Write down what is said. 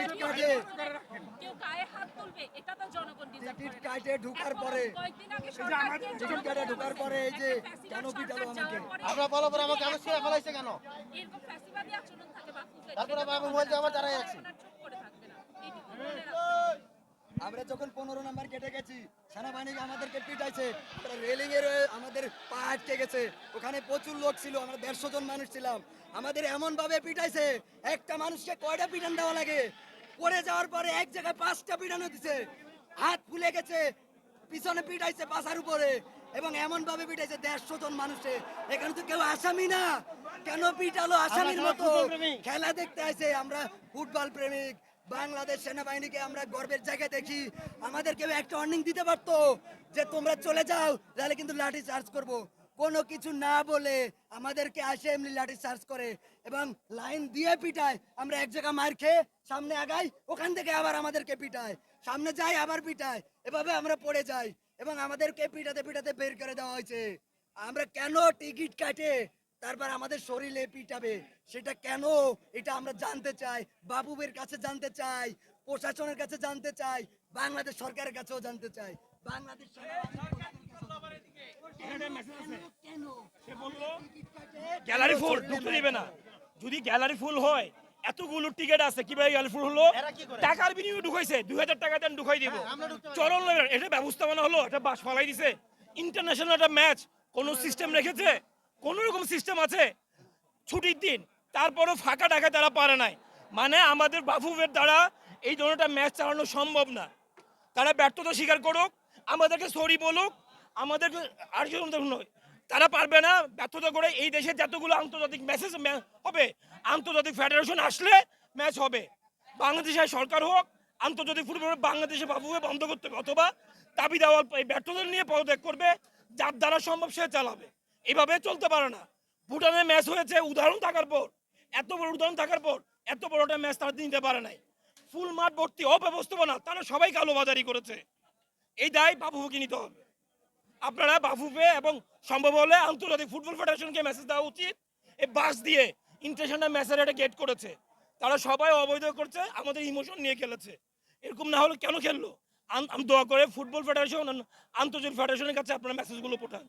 Ticket কাটে কেউ গায়ে হাত তুলবে এটা তো জনগণ টিকিট কাটে ঢোকার পরে। টিকিট কাটে ঢোকার পরে এই যে কেন পিটালো আমাকে? আপনারা বলো পরে আমাকে ছেড়ে ফেলাইছে কেন? এরকম ফ্যাসিবাদী আচরণ থাকে বাফুফে তারপরে বাবু বলছে আবার দাঁড়ায় আছি। চুপ করে থাকবে না। এইটুকু রাখবেন আমরা যখন পনেরো নাম্বার কেটে গেছি সেনাবাহিনী আমাদেরকে পিটাইছে রেলিং এর আমাদের পা আটকে গেছে। ওখানে প্রচুর লোক ছিল আমরা দেড়শো জন মানুষ ছিলাম। আমাদের এমন ভাবে পিটাইছে একটা মানুষকে কয়টা পিটান দেওয়া লাগে? পড়ে যাওয়ার পরে এক জায়গায় পাঁচটা পিটানো দিছে। হাত ফুলে গেছে পিছনে পিটাইছে পাশার উপরে এবং এমন ভাবে পিটাইছে দেড়শো জন মানুষে। এখানে তো কেউ আসামি না। কেন পিটালো আসামির মতো? খেলা দেখতে আসে আমরা ফুটবল প্রেমিক বাংলাদেশ সেনাবাহিনীকে আমরা গর্বের জায়গায় দেখি। আমাদের কেউ একটা ওয়ার্নিং দিতে পারতো যে তোমরা চলে যাও তাহলে কিন্তু লাঠি চার্জ করব। কোনো কিছু না বলে আমাদেরকে আসে এমনি লাঠি চার্জ করে এবং লাইন দিয়ে পিটায়। আমরা এক জায়গা মার খেয়ে সামনে আগাই, ওখান থেকে আবার আমাদেরকে পিটায়। সামনে যাই, আবার পিটায়। এভাবে আমরা পড়ে যাই এবং আমাদেরকে পিটাতে পিটাতে বের করে দেওয়া হয়েছে। আমরা কেন টিকিট কাটে? তারপর আমাদের শরীরে পিটাবে। সেটা কেন? এটা আমরা জানতে চাই। বাবুবের কাছে জানতে চাই। প্রশাসনের কাছে জানতে চাই। বাংলাদেশ সরকারের কাছেও জানতে চাই। বাংলাদেশ গ্যালারি ফুল ঢুকতে দিবে না। যদি গ্যালারি ফুল হয় এতগুলো টিকিট আছে কীভাবে গ্যালারি ফুল হলো? টাকার বিনিময়ে ঢুকাইছে দুই হাজার টাকা দেন ঢুকাই দিব। হ্যাঁ। চরণ এটা ব্যবস্থাপনা হলো এটা বাস ফালাই দিছে। ইন্টারন্যাশনাল একটা ম্যাচ কোনো সিস্টেম রেখেছে কোন রকম সিস্টেম আছে ছুটির দিন তারপরও ফাঁকা টাকা তারা পারে নাই। মানে আমাদের বাফুফের দ্বারা এই ধরনের ম্যাচ চালানো সম্ভব না। তারা ব্যর্থতা স্বীকার করুক আমাদেরকে সরি বলুক আমাদেরকে আর নয় তারা পারবে না ব্যর্থতা করে এই দেশে যতগুলো আন্তর্জাতিক ম্যাচেস হবে, আন্তর্জাতিক ফেডারেশন আসলে ম্যাচ হবে। বাংলাদেশের সরকার হোক, আন্তর্জাতিক ফুটবল বাংলাদেশে বাবুকে বন্ধ করতে হবে অথবা দাবি দেওয়ার এই ব্যর্থতা নিয়ে পদত্যাগ করবে, যার দ্বারা সম্ভব সে চালাবে। এভাবে চলতে পারে না। ভুটানের ম্যাচ হয়েছে, উদাহরণ থাকার পর, এত বড় উদাহরণ থাকার পর, এত বড় একটা ম্যাচ তারা নিতে পারে নাই। ফুল মাঠ ভর্তি অব্যবস্থাপনা, তারা সবাই কালোবাজারি করেছে। এই দায় বাবুকে নিতে হবে। আপনারা বাফুফে এবং সম্ভব হলে আন্তর্জাতিক ফুটবল ফেডারেশনকে মেসেজ দেওয়া উচিত। এই বাস দিয়ে ইন্টারন্যাশনাল ম্যাচের একটা গেট করেছে। তারা সবাই অবৈধ করছে, আমাদের ইমোশন নিয়ে খেলেছে। এরকম না হলে কেন খেললো? আমি দোয়া করে ফুটবল ফেডারেশন, আন্তর্জাতিক ফেডারেশনের কাছে আপনারা মেসেজগুলো পাঠান।